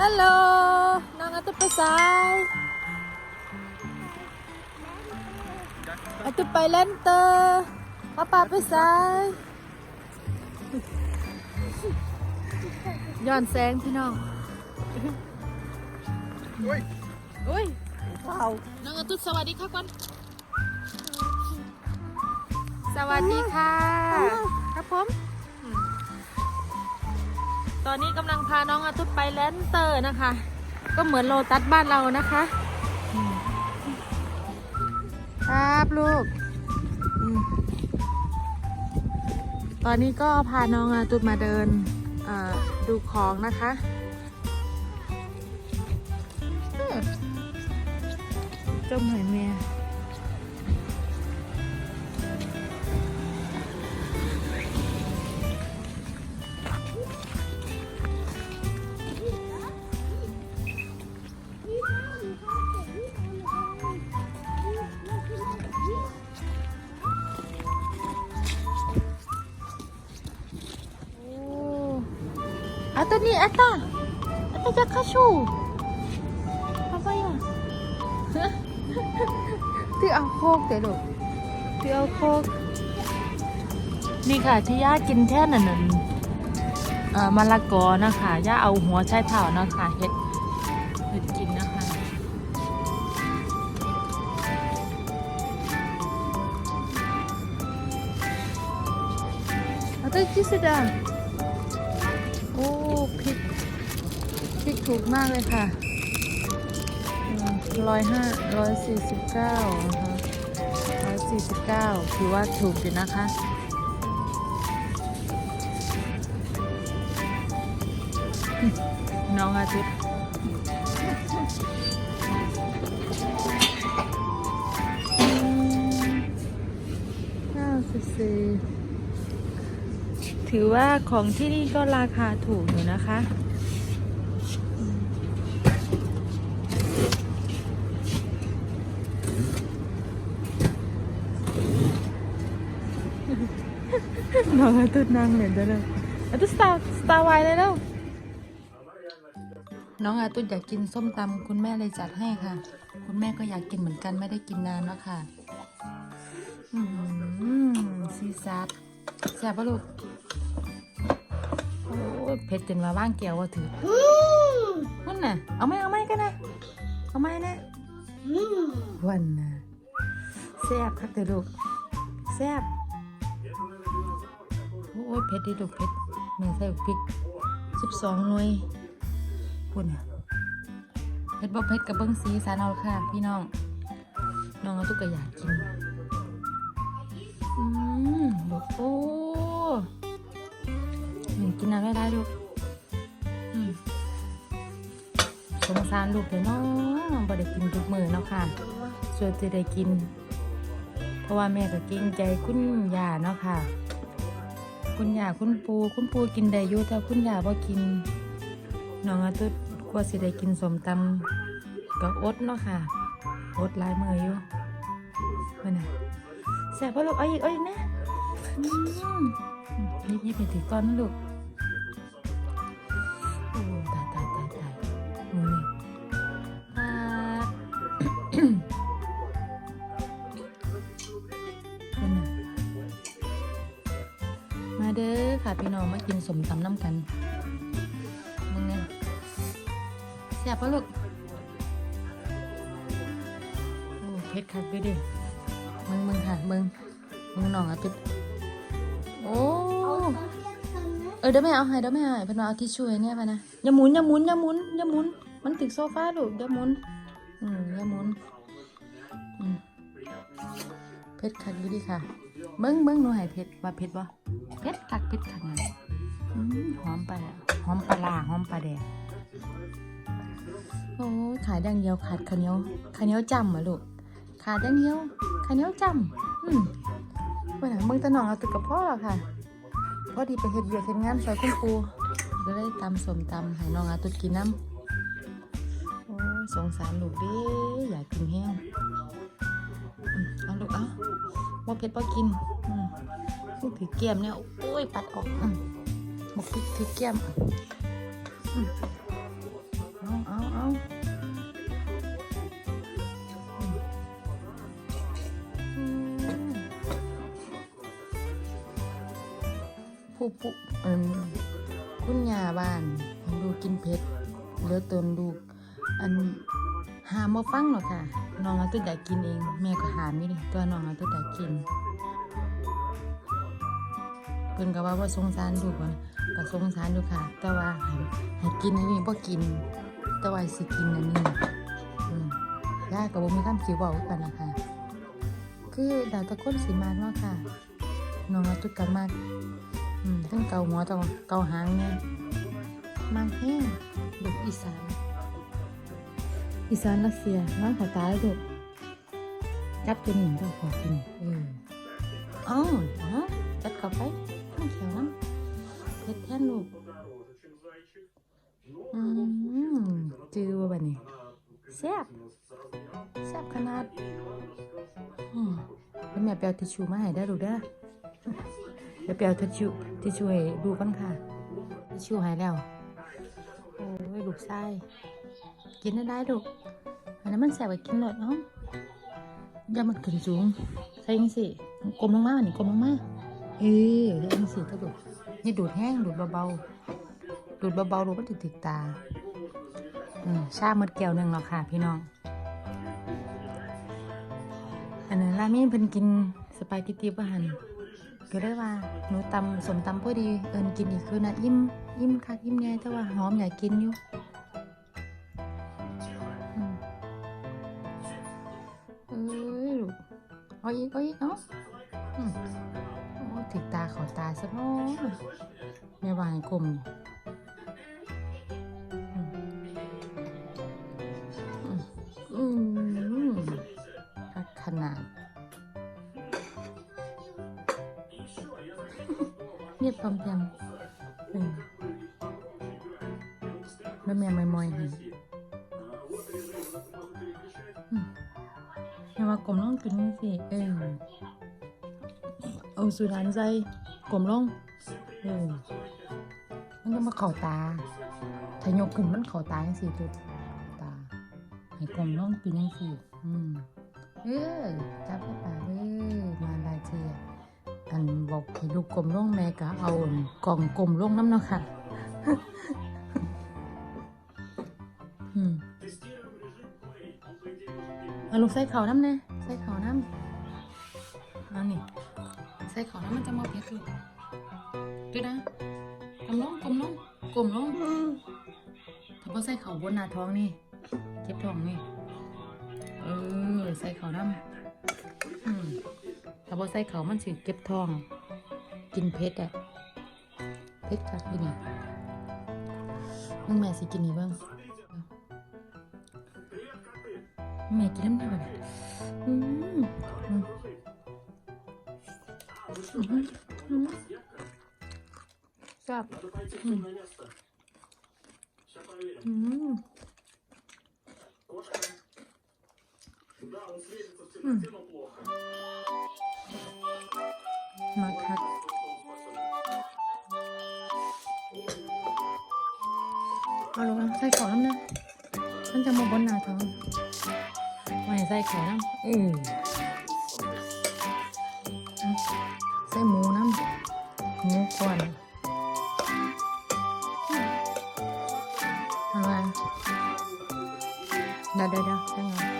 ฮัลโหลน้องอาตุไปสายอาตุไปเล่นเตอร์ป้าป้าไปสายย้อนแสงพี่น้องอุ้ยอุ้ยเปล่าน้องอาตุสวัสดีค่ะก่อนสวัสดีค่ะ ครับผมอืม ตอนนี้กำลังพาน้องอาตุดไปแลนเตอร์นะคะ ก็เหมือนโลตัสบ้านเรานะคะ ครับลูก ตอนนี้ก็พาน้องอาตุดมาเดินดูของนะคะจมหอยเมีย อาตานี่อาตาอาตาจะเข้าชู apa ya ที่เอาโคกเดี๋ยวลูกที่เอาโคกนี่ค่ะที่ย่ากินแท่นั่นน่ะเอ่อมะละกอนะคะย่าเอาหัวใช้เท้านะคะเห็ดเห็ดกินนะคะอาตาจิสดา ถูกมากเลยค่ะร้อยห้าร้อยสี่สิบเก้านะคะร้อยสี่สิบเก้าถือว่าถูกอยู่นะคะน้องอาทิตย์ห้าสิบสี่ถือว่าของที่นี่ก็ราคาถูกอยู่นะคะ น้ องอาตุดนั่งเหรียญได้เลยอาตุสตาร์สตาร์ไวเลยแล้วน้องอาตุดอยากกินส้มตำคุณแม่เลยจัดให้ค่ะ คุณแม่ก็อยากกินเหมือนกันไม่ได้กินนานแล้วค่ะอืมซีซัดแซ่บปะลูกโอ้เผ็ดจนมาว่างเกี่ยวว่าถือนั่นน่ะเอาไหมเอาไหมกันนะเอาไหมนะวันน่ะแซ่บครับเดี๋ยวลูกแซ่บ อ้ยเผ็ดดิลูกเผ็ดแม่ใส่พริกสิบสองหน่วยคุณน่ะเผ็ดบ่เผ็ดกับเบิ้งสีสันเอาค่ะ พี่น้อง น้องเอาทุกกระอยากกิน อืมลูกโอ้หนูกินอะไรได้ลูกสงสารลูกเลยเนาะบ่ได้กินทุกมือเนาะค่ะส่วนจะได้กิน เพราะว่าแม่ก็เกรงใจคุณย่าเนาะค่ะ คุณย่าคุณปูคุณปูกินได้อยู่แต่คุณย่าบ่กินน้องอาตุดกลัวสิได้กินสมตำก็อดเนาะค่ะอดลายมืออยู่เพิ่นน่ะแสบพ่อลูกเอาอีกเอาอีกนะยิบยิบไปถือก้อนลูกโอ้ตายตายตายตาย พี่น้องมากินสมตำน้ำกันมึงเนี่ยแซ่บปะลูกโอ้เผ็ดคักด้วยดิมึงมึงค่ะมึงมึงน้องอาตุดโอ้เออเดี๋ยวแม่เอาให้เดี๋ยวแม่เอาให้เพิ่นว่าเอาทิชชู่ให้เนี่ยมานะอย่าหมุนอย่าหมุนอย่าหมุนอย่าหมุน มันติดโซฟาลูกอย่าหมุนอืมอย่าหมุนอืมเผ็ดคักด้ดิค่ะเบิ้งเบิ้งหนูให้เผ็ดว่าเผ็ดบ่ ผ็ดคักเผ็ดคักนะอืมหอมปลาหอมปลาร้าหอมปลาแดกโอ้ขายดังเดียวขาดข้าวเหนียวข้าวเหนียวจำเหรอลูกขาดดังเดียวข้าวเหนียวจำอืมวันหลังมึงตะนองเอาตึกกับพ่อแล้วค่ะพอดีไปเฮ็ดเวียกเฮ็ดงานซอยคุณครูก็เลยตำสมตำให้น้องอาตุดกินน้ำโอ้สงสารลูกเด้อยากกินแห้งเอาลูกเอาว่าเผ็ดบ่กินอืม ถือเกียมเนี่ย โอ้ย ปัดออกอืมบกถือเกียมเอาเอาเอาผู้ผู้อืมคุณยาบ้านดูกินเผ็ดเหลือเติมดูอันหามาฟังหรอกค่ะ น้องอาตัวอยากกินเอง แม่ก็หาม่ได้ตัวน้องอาตัวอยากกิน พิ่นก็ว่าว่าสงสารลูกว่าก็สงสารอยู่ค่ะ แต่ว่าให้ให้กินอันนี้บ่กิน แต่ว่าสิกินอันนี้อืมยายก็บ่มีคำสิเว้ากันนะคะ คือดาวตะคนสิมากเนาะค่ะน้องตุกกันมากอืมตั้งเกาหัวตองเกาหางเนี่ยมากแห้งลูกอีสานอีสานรัสเซียน้องขอตายลูกจับตัวนึ่งต้องขอกินเออเอ้าเนาะจัดเข้าไป ทั้งเขียวน้ำเพชรแท่นลูกอืมจือว่าแบบนี้แซ่บแซ่บขนาดอืมแล้วแม่ไปเอาทิชชู่มาให้ได้อลูกเด้อเดี๋ยวไปเอาทิชชู่ทิชชู่ให้ดูกันค่ะทิชชู่หายแล้วโอ้ยลูกไส้กินได้ได้ลูกอันนั้นมันแสบไปกินหลอดเนาะอย่ามันขึ้นสูงใส่ยังสิกลมลงมานี่กลมลงมา เออแล้วยังสิก็ดูนี่ดูดแห้งดูดเบาๆ ดูดเบาๆดูมันติดติดตาอืมชาหมดแก้วหนึ่งแล้วค่ะ พี่น้อง อันนั้นราเมนเพิ่นกินสปาเกตตี้บ้านก็ได้ว่าหนูตำสมตำพอดีเอินกินอีกคือนะอิ่มอิ่มค่ะอิ่มแน่แต่ว่าหอมอยากกินอยู่อืมเอ้ยลูกเอาอีกเอาอีกเนาะ เขาตาซะเนาะแม่วางกลมอืมอืมรักขนาดเรียบพร้อมเพียงอืมแล้วแม่ไม่มอยให้อืมแม่ว่ากลมลงกินสิเออ เอาสุดานใจกลมลงเออมันจะมาเข่าตาถ้ายกขึ้นมันเข่าตาจังสิจุดตาให้กลมน้องปีนังสิอืมเออจับไปป่าเออมาลายเจียอันบอกให้ลูกกลมล่องแม่ก็เอากล่องกลมล่องน้ำเนาะค่ะอืมเอาลูกใส่เข่าน้ำเนี่ยใส่เข่าน้ำเอานี่ ส่เขาวน้ำมันจะมาเผ็ดลูกดูนะกลมลงกลมลงกลมล่องถ้าพอใส่เขาบนหน้าท้องนี่เก็บทองนี่เออใส่เขาน้ำอืมถ้าบ่ใส่เขามันสิเก็บทอง กินเพชรอะเพชรคักอยู่นี่มึงแม่สิกินนี่เบ้างแม่กินน้ำได้บ่เนี่ยอืมอืม อืมอืมชอบอืมอืมมาคักเอาลงนะใส่ของน้ำนะมันจ ใส่หมูน้ำหมูก่อนอะไรเดี๋ยวเดี๋ยวเดี๋ยวใส่ไง